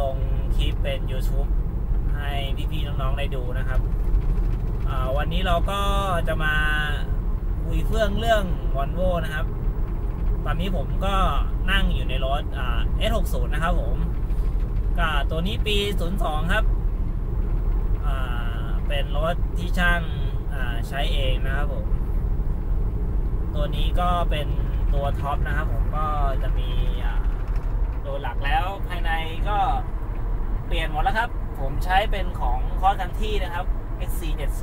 ลงคลิปเป็น YouTube ให้พี่ๆน้องๆได้ดูนะครับ วันนี้เราก็จะมาคุยเฟื่องเรื่องวอลโวนะครับ ตอนนี้ผมก็นั่งอยู่ในรถ S60 นะครับผมก็ตัวนี้ปี 02 ครับ เป็นรถที่ช่างใช้เองนะครับผม ตัวนี้ก็เป็นตัวท็อปนะครับผมก็จะมีอ่าตัวหลักแล้วภายในก็เปลี่ยน หมดแล้วครับ ผมใช้เป็นของคอร์สคันที่นะครับ XC70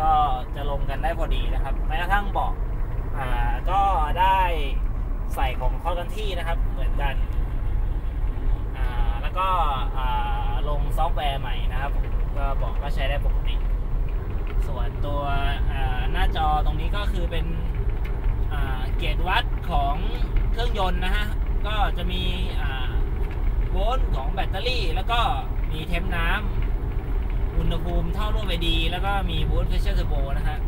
ก็จะลงกันได้พอดีนะครับแม้กระทั่งเบาะอ่าก็ได้ใส่ของคอร์สคันที่นะครับ เหมือนกันอ่าแล้วก็อ่าลงซอฟต์แวร์ใหม่นะครับ ก็เบอกก็ใช้ได้ปกติ ส่วนตัวอ่าหน้าจอตรงนี้ก็คือเป็นอ่าเกจวัดของเครื่องยนต์นะฮะก็จะมีอ่า โวลต์ของแบตเตอรี่ แล้วก็มีเทมน้ำอุณหภูมิเท่าร่วมไปดี แล้วก็มีบูทเพชเชอร์เทอร์โบนะฮะ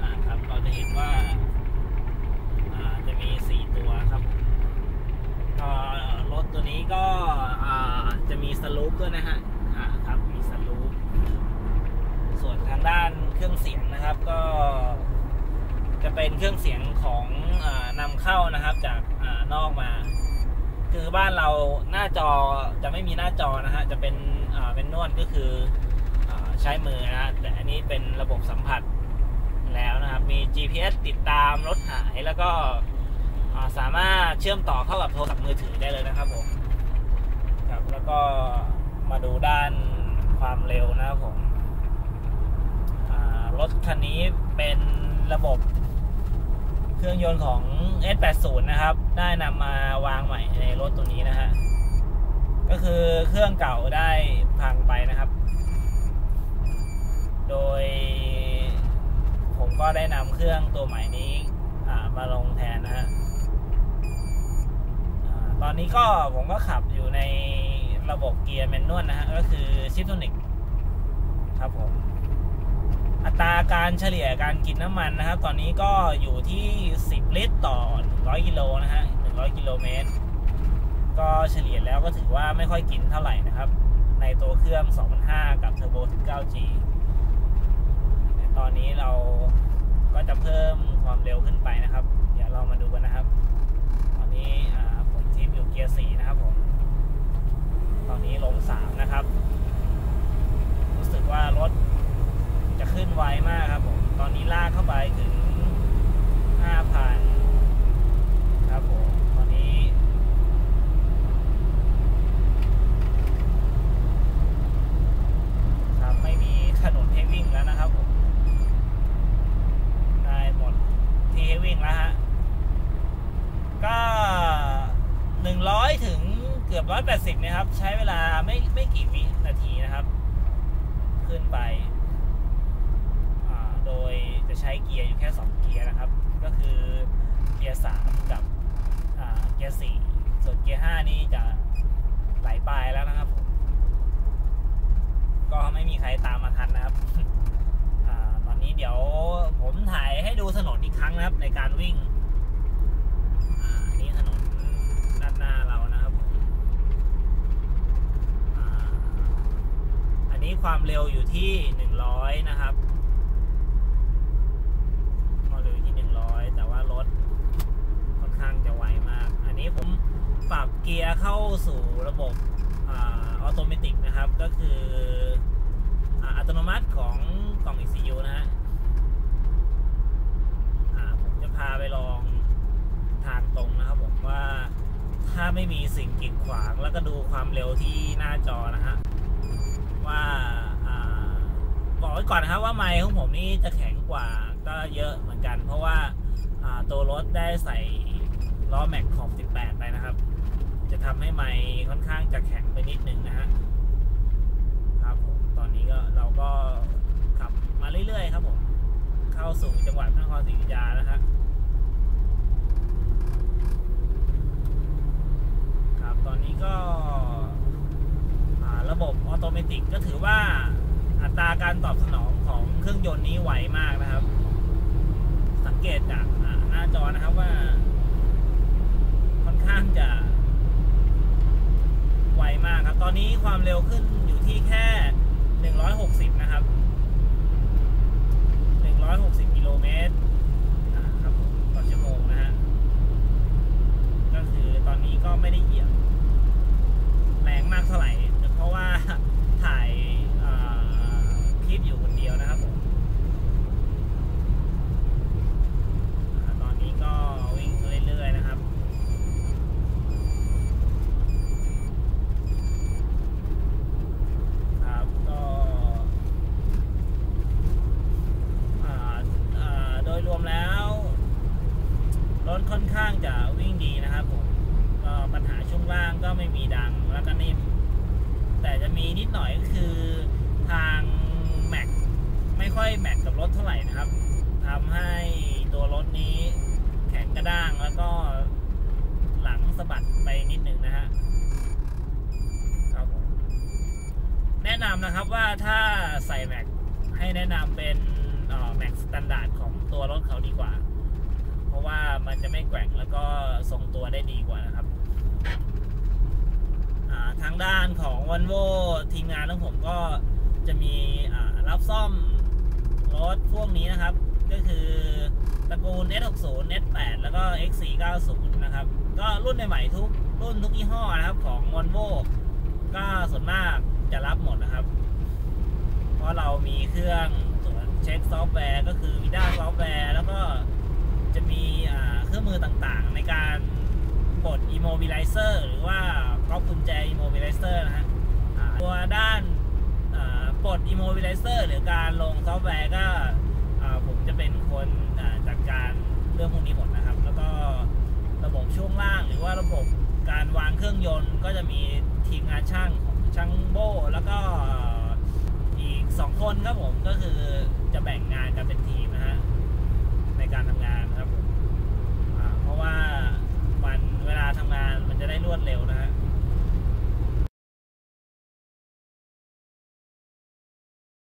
อ่าครับเราจะเห็นว่าอ่าจะมี 4 ตัวครับก็รถตัวนี้ก็อ่าจะมีสลูปด้วยนะฮะอ่าครับมีสลูปส่วนทางด้านเครื่องเสียงนะครับก็จะเป็นเครื่องเสียงของอานำเข้านะครับจากอานอกมา คือบ้านเราหน้าจอจะไม่มีหน้าจอนะฮะจะเป็นเป็นนวดก็คืออใช้มือนะฮะแต่อันนี้เป็นระบบสัมผัสแล้วนะครับ มี GPS ติดตามรถหายแล้วก็สามารถเชื่อมต่อเข้ากับโทรศัพท์มือถือได้เลยนะครับผมครับแล้วก็มาดูด้านความเร็วนะครับผมรถคันนี้เป็นระบบ เครื่องยนต์ของ S80 นะครับ ได้นำมาวางใหม่ในรถตัวนี้นะฮะ ก็คือเครื่องเก่าได้พังไปนะครับ โดยผมก็ได้นำเครื่องตัวใหม่นี้มาลงแทนนะฮะตอนนี้ก็ผมก็ขับอยู่ในระบบเกียร์แมนนวลนะฮะ ก็คือชิปโทนิกครับผม อัตราการเฉลี่ยการกินน้ำมันนะครับ ตอนนี้ก็อยู่ที่ 10 ลิตรต่อ 100 กิโลนะฮะ 100 กิโลเมตร ก็เฉลี่ยแล้วก็ถือว่าไม่ค่อยกินเท่าไหร่นะครับ ในตัวเครื่อง2,500กับเทอร์โบ 19G แต่ตอนนี้เราก็จะเพิ่มความเร็วขึ้นไปนะครับ เดี๋ยวเรามาดูกันนะครับ ตอนนี้ผมทิปอยู่เกียร์4นะครับผม ตอนนี้ลง 3 นะครับ รู้สึกว่ารถ จะขึ้นไวมากครับผม ตอนนี้ลาไปถึง 5,000 ครับผม ตอนนี้ ครับไม่มีถนนให้วิ่งแล้วนะครับผม ได้หมดที่ให้วิ่งแล้วฮะ ก็ 100 ถึงเกือบ 180เนะครับ ใช้เวลาไม่ไม่กี่วินาทีนะครับ ขึ้นไป อ่าโดยจะ ใช้เกียร์อยู่แค่2เกียร์นะครับ ก็คือเกียร์3กับเกียร์4ส่วนเกียร์5นี้จะไหลไปแล้วนะครับผมก็ไม่มีใครตามมาทันนะครับอตอนนี้เดี๋ยวผมถ่ายให้ดูถนนอีกครั้งนะครับ ในการวิ่งอ่านี่ถนนด้านหน้าเรานะครับอ,อันนี้ความเร็วอยู่ที่ 100 นะครับความเร็วอยู่ที่ 100 แต่ว่ารถค่อนข้างจะไวมาก อั นี้ผมปรับเกียร์เข้าสู่ระบบออโตเมติกนะครับ ก็คืออัตโนมัติของกล่อง ECU นะฮะผมจะพาไปลองทางตรงนะครับผมว่าถ้าไม่มีสิ่งกีดขวางแล้วก็ดูความเร็วที่หน้าจอนะฮะว่าอบอกไว้ก่อนนะครับว่าไมค์ของผมนี่จะแข็งกว่าก็เยอะเหมือนกัน เพราะว่าอ่าตัวรถได้ใส่ ล้อแม็กขอบ 18 ไปนะครับ จะทำให้ไมค์ค่อนข้างจะแข็งไปนิดนึงนะฮะครับผมตอนนี้ก็เราก็ขับมาเรื่อยๆ ครับผม เข้าสู่จังหวัดนครศรีอยุธยานะครับครับตอนนี้ก็ระบบออโตเมติกก็ถือว่าอัตราการตอบสนองของเครื่องยนต์นี้ไวมากนะครับ สังเกตจากหน้าจอนะครับว่า ค่ อันนี้ความเร็วขึ้นอยู่ที่แค่ 160 นะครับ 160 กิโลเมตรนะครับผมต่อชั่วโมงนะฮะ ก็คือตอนนี้ก็ไม่ได้เหยียบ แรงมากเท่าไหร่ เพราะว่า ถ่ายเอ่อคลิปอยู่คนเดียวนะครับผมอ่าตอนนี้ก็วิ่งเรื่อยๆนะครับ ครับก็อ่าอ่าโดยรวมแล้ว รถค่อนข้างจะวิ่งดีนะครับผมก็ปัญหาช่วงล่างก็ไม่มีดังแล้วก็นิ่ม แต่จะมีนิดหน่อยก็คือทางแม็กไม่ค่อยแม็กกับรถเท่าไหร่นะครับทำให้ตัวรถนี้แข็งกระด้างแล้วก็หลังสะบัดไปนิดนึงนะฮะครับผมแนะนำนะครับว่าถ้าใส่แม็กให้แนะนำเป็นแม็กสแตนดาร์ดของตัวรถเขาดีกว่า เพราะว่ามันจะไม่แกว่งแล้วก็ทรงตัวได้ดีกว่านะครับทางด้านของวันโวทีมงานของผมก็จะมีรับซ่อมรถพวกนี้นะครับ ก็คือตระกูล S60 S8 แล้วก็ X490 นะครับ ก็รุ่นใหม่ๆทุกรุ่นทุกยี่ห้อนะครับของ Volvo ก็ส่วนมากจะรับหมดนะครับ เพราะเรามีเครื่องตรวจเช็คซอฟต์แวร์ก็คือฟต์แวร์ แล้วก็จะมีอ่าเครื่องมือต่างๆ ในการ ปลด immobilizer หรือว่าก๊อกกุญแจ immobilizer นะฮะตัวด้านปลด immobilizer หรือการลงซอฟต์แวร์ก็ผมจะเป็นคนจัดการเรื่องพวกนี้หมดนะครับ แล้วก็ระบบช่วงล่างหรือว่าระบบการวางเครื่องยนต์ก็จะมีทีมงานช่างของช่างโบแล้วก็อีกสองคนครับผมก็คือ